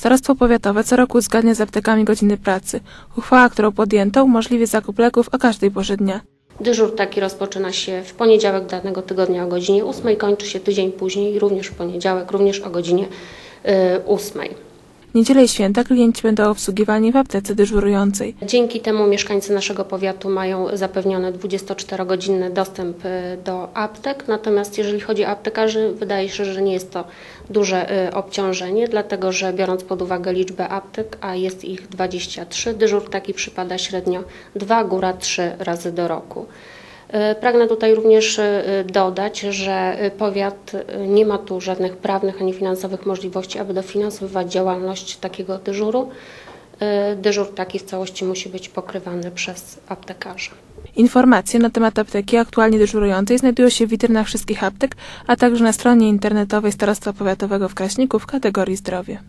Starostwo Powiatowe co roku uzgadnia z aptekami godziny pracy. Uchwała, którą podjęto, umożliwi zakup leków o każdej porze dnia. Dyżur taki rozpoczyna się w poniedziałek danego tygodnia o godzinie 8, kończy się tydzień później, również w poniedziałek, również o godzinie y, 8. Niedzielę i święta klienci będą obsługiwani w aptece dyżurującej. Dzięki temu mieszkańcy naszego powiatu mają zapewniony 24-godzinny dostęp y, do aptek, natomiast jeżeli chodzi o aptekarzy, wydaje się, że nie jest to duże y, obciążenie, dlatego że biorąc pod uwagę liczbę aptek, a jest ich 23, dyżur taki przypada średnio 2, góra 3 razy do roku. Pragnę tutaj również y, dodać, że y, powiat y, nie ma tu żadnych prawnych ani finansowych możliwości, aby dofinansowywać działalność takiego dyżuru. Dyżur taki w całości musi być pokrywany przez aptekarzy. Informacje na temat apteki aktualnie dyżurującej znajdują się w witrynach wszystkich aptek, a także na stronie internetowej Starostwa Powiatowego w Kraśniku w kategorii zdrowie.